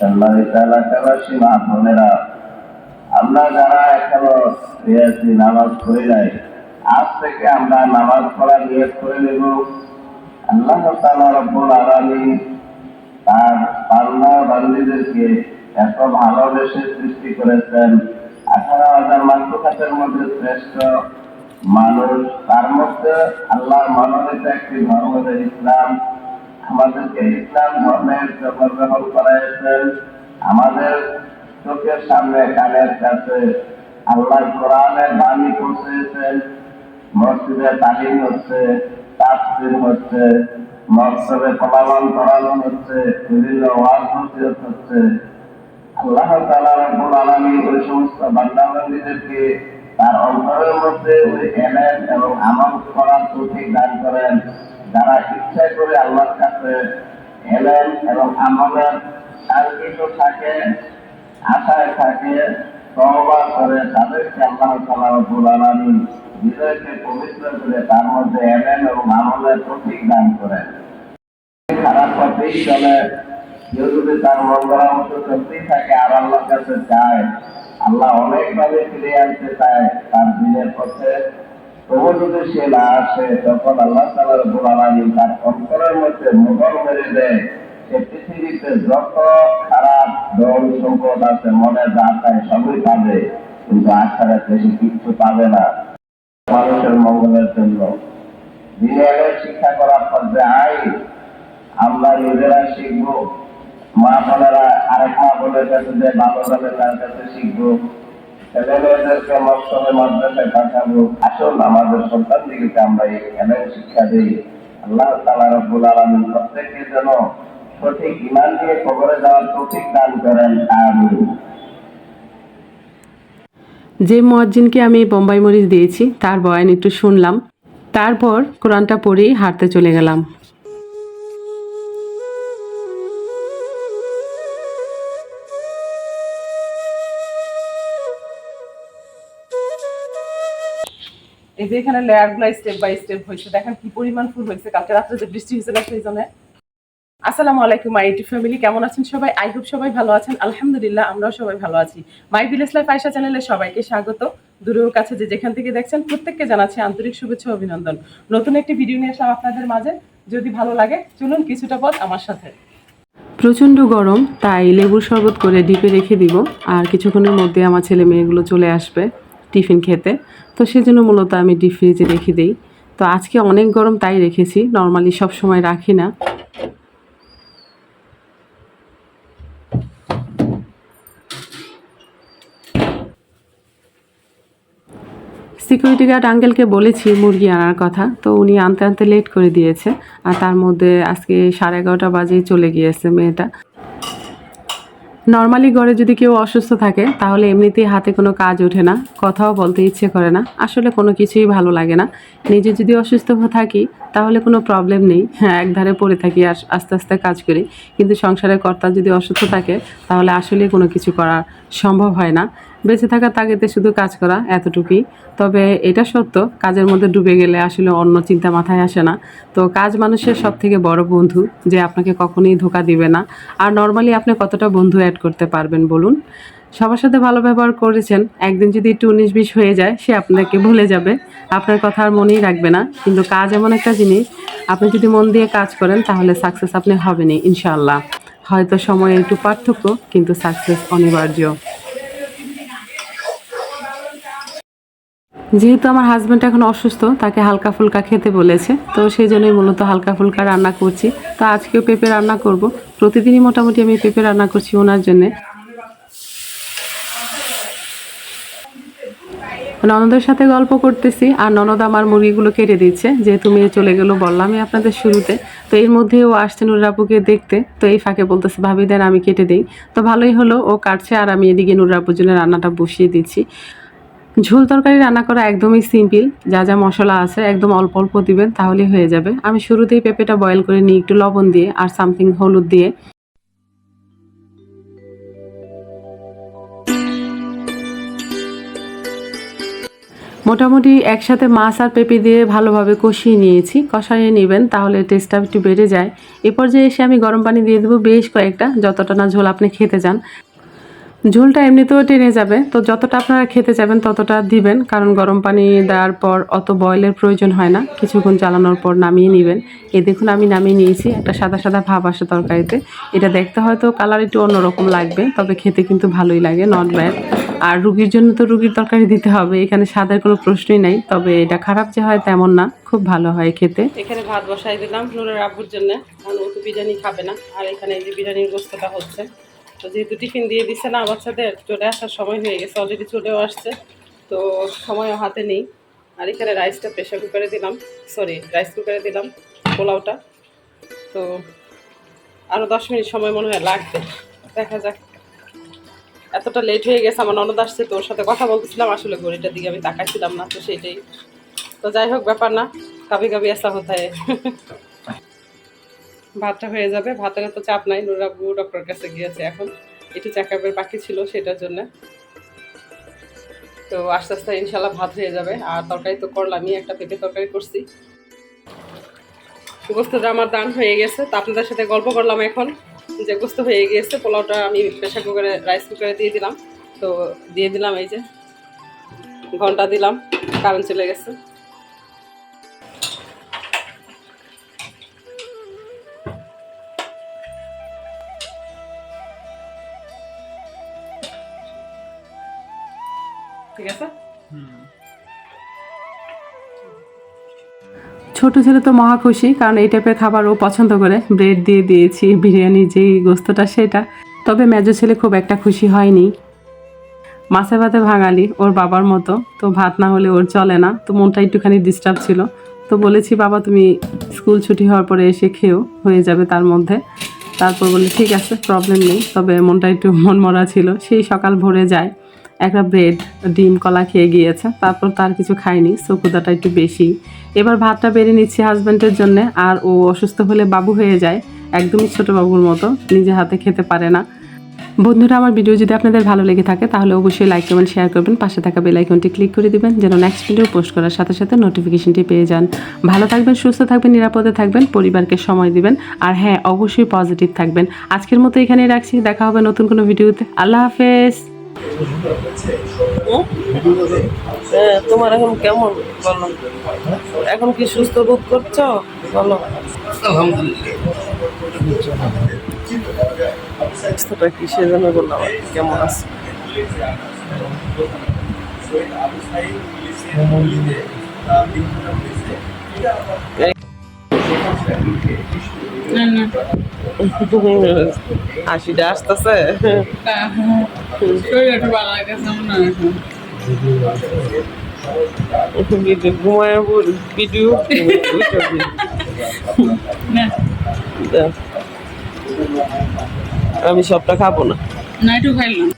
সম্মানিত এলাকাবাসী, মা বোনেরা, আমরা যারা এখনও নামাজ পড়ি নাই, আজ থেকে আমরা নামাজ পড়া নিয়োগ করে নেব। আল্লাহ রব্বুল তার বান্দীদেরকে এত ভালোবেসে সৃষ্টি করেছেন। আঠারো হাজার মাতৃকাতের মধ্যে শ্রেষ্ঠ মানুষ, তার মধ্যে আল্লাহ মনোনীত একটি ধর্ম ইসলাম। আমাদেরকে ইসলাম ধর্মের জন্য গ্রহণ করাইছেন আমাদের চোখের সামনে, কানের কাছে আল্লাহ কোরআনের বাণী পৌঁছেছেন মসজিদে তালিম হচ্ছে, তাফসির হচ্ছে মকসবে প্রমাণ করানো হচ্ছে, বিভিন্ন নসিহত হচ্ছে। আল্লাহ তাআলা রব্বুল আলামিন ওই সমস্ত বান্দাবান্দীদেরকে তার অন্তরের মধ্যে ওই এলেন এবং আমল করার তৌফিক দান করেন। যারা ইচ্ছা করে আল্লাহর কাছে এলেন এবং আমলের সার্কিত থাকে, আশায় থাকে, তওবা করে, তাদেরকে আল্লাহ রব্বুল আলামিন হৃদয়কে পবিত্র করে তার মধ্যে এলেন এবং আমলের তৌফিক দান করেন। খারাপ পথেই চলে। কেউ যদি তার মঙ্গলা মতো সত্যি থাকে, আর আল্লাহর কাছে চায় আল্লাহ অনেকভাবে ফিরে আনতে চায় তার দিনের পথে। তবু যদি সে না আসে, তখন আল্লাহ তালা রবুল তার অন্তরের মধ্যে মোহর মেরে দেয়। সে পৃথিবীতে যত খারাপ দল সম্পদ আছে, মনে যা চায় সবই পাবে। কিন্তু আশারাতে সে কিচ্ছু পাবে না। মানুষের মঙ্গলের জন্য। দিনের শিক্ষা করার পর্যায়ে আই আমরা নিজেরা শিখব। মা বোনেরা আরেক মা বোনের কাছে যে যাবে তার কাছে শিখব পাঠাবো, আসুন আমাদের আমরা শিক্ষা দিই। আল্লাহ তালা রব্বুল প্রত্যেককে যেন সঠিক ইমান দিয়ে যাওয়ার সঠিক দান করেন, আমিন। যে আমি বোম্বাই মরিচ দিয়েছি, তার বয়ান একটু শুনলাম। তারপর কোরআনটা পড়েই হাঁটতে চলে গেলাম। এই যে এখানে লেয়ারগুলা স্টেপ বাই স্টেপ হয়েছে, দেখেন কি পরিমাণ ফুল হয়েছে, কালকে রাত্রে যে বৃষ্টি হয়েছিল সেই জন্য। আসসালামু আলাইকুম মাই ইউটিউব ফ্যামিলি কেমন আছেন সবাই? আই হোপ সবাই ভালো আছেন। আলহামদুলিল্লাহ, আমরাও সবাই ভালো আছি। মাই ভিলেজ লাইফ আয়সা চ্যানেলে সবাইকে স্বাগত। দূরের কাছে যে যেখান থেকে দেখছেন, প্রত্যেককে জানাচ্ছি আন্তরিক শুভেচ্ছা অভিনন্দন। নতুন একটি ভিডিও নিয়ে আসলাম আপনাদের মাঝে। যদি ভালো লাগে, চলুন কিছুটা পথ আমার সাথে। প্রচণ্ড গরম, তাই লেবুর শরবত করে ডিপে রেখে দিব। আর কিছুক্ষণের মধ্যে আমার ছেলে মেয়েগুলো চলে আসবে। টিফিন খেতে। তো সেজন্য মূলত আমি ডিপ ফ্রিজে রেখে দিই। তো আজকে অনেক গরম তাই রেখেছি, নর্মালি সব সময় রাখি না। সিকিউরিটি গার্ড আঙ্কেলকে বলেছি মুরগি আনার কথা, তো উনি আনতে আনতে লেট করে দিয়েছে। আর তার মধ্যে আজকে সাড়ে এগারোটা বাজেই চলে গিয়েছে মেয়েটা। নর্মালি ঘরে যদি কেউ অসুস্থ থাকে, তাহলে এমনিতেই হাতে কোনো কাজ ওঠে না, কথাও বলতে ইচ্ছে করে না, আসলে কোনো কিছুই ভালো লাগে না। নিজে যদি অসুস্থ থাকি, তাহলে কোনো প্রবলেম নেই। হ্যাঁ একধারে পড়ে থাকি আর আস্তে আস্তে কাজ করি। কিন্তু সংসারের কর্তা যদি অসুস্থ থাকে, তাহলে আসলে কোনো কিছু করা সম্ভব হয় না। বেঁচে থাকার তাগিদে শুধু কাজ করা এতটুকুই। তবে এটা সত্য, কাজের মধ্যে ডুবে গেলে আসলে অন্য চিন্তা মাথায় আসে না। তো কাজ মানুষের সব থেকে বড় বন্ধু, যে আপনাকে কখনোই ধোকা দিবে না। আর নর্মালি আপনি কতটা বন্ধু অ্যাড করতে পারবেন বলুন? সবার সাথে ভালো ব্যবহার করেছেন, একদিন যদি একটু উনিশ বিশ হয়ে যায়, সে আপনাকে ভুলে যাবে। আপনার কথা আর মনেই রাখবে না। কিন্তু কাজ এমন একটা জিনিস, আপনি যদি মন দিয়ে কাজ করেন, তাহলে সাকসেস আপনি হবেনই ইনশাল্লাহ হয়তো সময় একটু পার্থক্য, কিন্তু সাকসেস অনিবার্য। যেহেতু আমার হাজব্যান্ড এখন অসুস্থ, তাকে হালকা ফুলকা খেতে বলেছে। তো সেই জন্যই মূলত হালকা ফুলকা রান্না করছি। তো আজকেও পেঁপে রান্না করব। প্রতিদিনই মোটামুটি আমি পেঁপে রান্না করছি ওনার জন্যে। ননদের সাথে গল্প করতেছি, আর ননদ আমার মুরগিগুলো কেটে দিচ্ছে। যেহেতু মেয়ে চলে গেলো বললামই আপনাদের শুরুতে। তো এর মধ্যে ও আসছে নুরাপুকে দেখতে। তো এই ফাঁকে বলতেছে, ভাবি দেন আমি কেটে দিই। তো ভালোই হলো, ও কাটছে, আর আমি এদিকে নুরাপুর জন্য রান্নাটা বসিয়ে দিচ্ছি। ঝোল তরকারি রান্না করা একদমই সিম্পল। যা যা মশলা আছে একদম অল্প অল্প দিবেন, তাহলেই হয়ে যাবে। আমি শুরুতেই পেঁপেটা বয়েল করে নিই একটু লবণ দিয়ে আর সামথিং হলুদ দিয়ে। মোটামুটি একসাথে মাছ আর পেঁপে দিয়ে ভালোভাবে কষিয়ে নিয়েছি। কষাইয়ে নেবেন, তাহলে টেস্টটা একটু বেড়ে যায়। এ পর্যায়ে এসে আমি গরম পানি দিয়ে দেবো বেশ কয়েকটা, যতটা না ঝোল আপনি খেতে চান। ঝোলটা এমনিতেও টেনে যাবে। তো যতটা আপনারা খেতে যাবেন ততটা দিবেন, কারণ গরম পানি দেওয়ার পর অত বয়লের প্রয়োজন হয় না। কিছুক্ষণ চালানোর পর নামিয়ে নেবেন। এই দেখুন আমি নামিয়ে নিয়েছি, একটা সাদা সাদা ভাব আসে তরকারিতে। এটা দেখতে হয়তো কালার একটু অন্যরকম লাগবে, তবে খেতে কিন্তু ভালোই লাগে নট ব্যাড আর রুগীর জন্য তো রুগীর তরকারি দিতে হবে, এখানে স্বাদের কোনো প্রশ্নই নাই, তবে এটা খারাপ যে হয় তেমন না, খুব ভালো হয় খেতে। এখানে ভাত বসাই দিলাম নুরের আব্বুর জন্য, কারণ ও তো বিরিয়ানি খাবে না। আর এখানে এই যে বিরিয়ানির গোস্তটা হচ্ছে। তো যেহেতু টিফিন দিয়ে দিচ্ছে না বাচ্চাদের চলে আসার সময় হয়ে গেছে অলরেডি চলেও আসছে। তো সময়ও হাতে নেই। আর এখানে রাইসটা প্রেশার কুকারে দিলাম। সরি রাইস কুকারে দিলাম পোলাওটা। তো আরও দশ মিনিট সময় মনে হয় লাগবে। দেখা যাক। এতটা লেট হয়ে গেছে, আমার ননদ আসছে, তো ওর সাথে কথা বলতেছিলাম। আসলে ঘড়িটার দিকে আমি তাকাইছিলাম না, তো সেইটাই। তো যাই হোক, ব্যাপার না। কাবি কাবি আসা হতায় ভাতটা হয়ে যাবে। ভাতের তো চাপ নাই নুরাবু ডক্টর কাছে গিয়েছে এখন। একটু চেকআপের বাকি ছিল সেটার জন্য। তো আস্তে আস্তে ইনশাল্লাহ ভাত হয়ে যাবে। আর তরকারি তো করলামই, একটা পেঁপে তরকারি করছি। গোস্তটা আমার দান হয়ে গেছে। তো আপনাদের সাথে গল্প করলাম এখন, যে গোস্ত হয়ে গিয়েছে, পোলাওটা আমি প্রেশার কুকারে রাইস কুকারে দিয়ে দিলাম। তো দিয়ে দিলাম এই যে, ঘণ্টা দিলাম কারণ চলে গেছে। ছোট ছেলে তো মহা খুশি, কারণ এই টাইপের খাবার ও পছন্দ করে। ব্রেড দিয়ে দিয়েছি, বিরিয়ানি যেই গোস্তটা সেটা। তবে মেজো ছেলে খুব একটা খুশি হয়নি। মাছে ভাতে ভাঙালি, ওর বাবার মতো। তো ভাত না হলে ওর চলে না। তো মনটা একটুখানি ডিস্টার্ব ছিল। তো বলেছি, বাবা, তুমি স্কুল ছুটি হওয়ার পরে এসে খেও, হয়ে যাবে তার মধ্যে। তারপর বলি, ঠিক আছে প্রবলেম নেই। তবে মনটা একটু মনমরা ছিল। সেই সকাল ভোরে যায়। একটা ব্রেড ডিম, কলা খেয়ে গিয়েছে, তারপর তার কিছু খায়নি চকুদাটা একটু বেশি। এবার ভাতটা বেড়ে নিচ্ছি হাজব্যান্ডের জন্য, আর ও অসুস্থ হলে বাবু হয়ে যায়, একদমই ছোট বাবুর মতো, নিজে হাতে খেতে পারে না। বন্ধুরা, আমার ভিডিও যদি আপনাদের ভালো লেগে থাকে, তাহলে অবশ্যই লাইক কমেন্ট শেয়ার করবেন, পাশে থাকা বেল আইকনটি ক্লিক করে দিবেন, যেন নেক্সট ভিডিও পোস্ট করার সাথে সাথে নোটিফিকেশনটি পেয়ে যান। ভালো থাকবেন, সুস্থ থাকবেন, নিরাপদে থাকবেন, পরিবারকে সময় দিবেন, আর হ্যাঁ অবশ্যই পজিটিভ থাকবেন। আজকের মতো এখানেই রাখছি, দেখা হবে নতুন কোনো ভিডিওতে আল্লাহ হাফেজ! তোমার এখন কেমন? বলো এখন কি সুস্থ বোধ করছ? বলো সুস্থটা কিসের জন্য বললাম কি, কেমন আছে? হাসিটা আসতেছে। ঘুমায় ভিডিও আমি সবটা খাব না। না একটু খাইলাম।